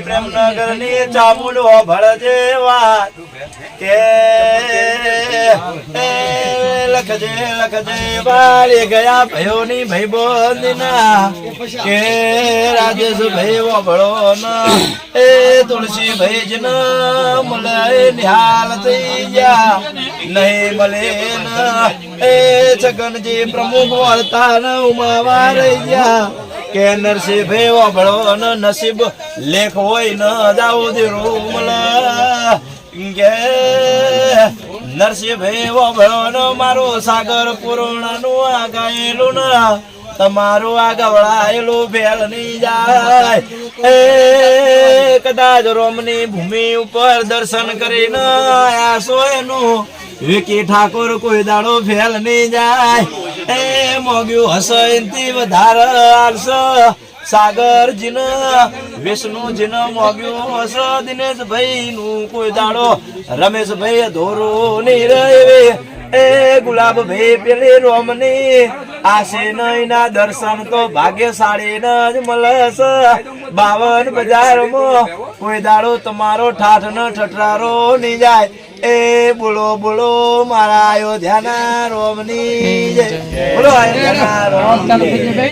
નગરની ચામુલો ભળજે વાત કે લખજે લખજે વાળી ગયા ભયો ની ભાઈ બોંદના કે રાજેશ ભાઈ વાપરો ના એ તુલસી ભાઈ જ ના મળે નિહાલ થઈ ગયા. નહીં મળે ના. એ છગનજી પ્રમુખ વર્તા ન ઉમાવા રહી ગયા. કે નરસિંહ ભેવો ભળો ન નસીબ લેખ હોય ન જાવ દે રૂમલા. કે ભળો ન મારો સાગર પુરાણનું આ ગાયેલું ના. તમારું આ ગવડાયેલું ફેલ નહીં જાય. એ કદાચ રોમની ભૂમિ ઉપર દર્શન કરીને આયા સો એનું વિકી ઠાકોર કોઈ દાડો ફેલ નહીં જાય. એ મોગ્યું એનથી વધારે આલશે સાગરજીને, વિષ્ણુજીને મોગ્યું હશે દિનેશભાઈ નું કોઈ દાડો રમેશભાઈ ધોરો નહીં રે એ ગુલાબભાઈ પેલી રોમની આશે નહીં દર્શન તો ભાગ્યશાળી ન જ મળે બાવન બજારમાં કોઈ દાડો તમારો ઠાઠ ન ઠઠરારો ની જાય. એ બોલો બોલો, મારા અયોધ્યાના રોમની જય. બોલો, અયોધ્યાના જય.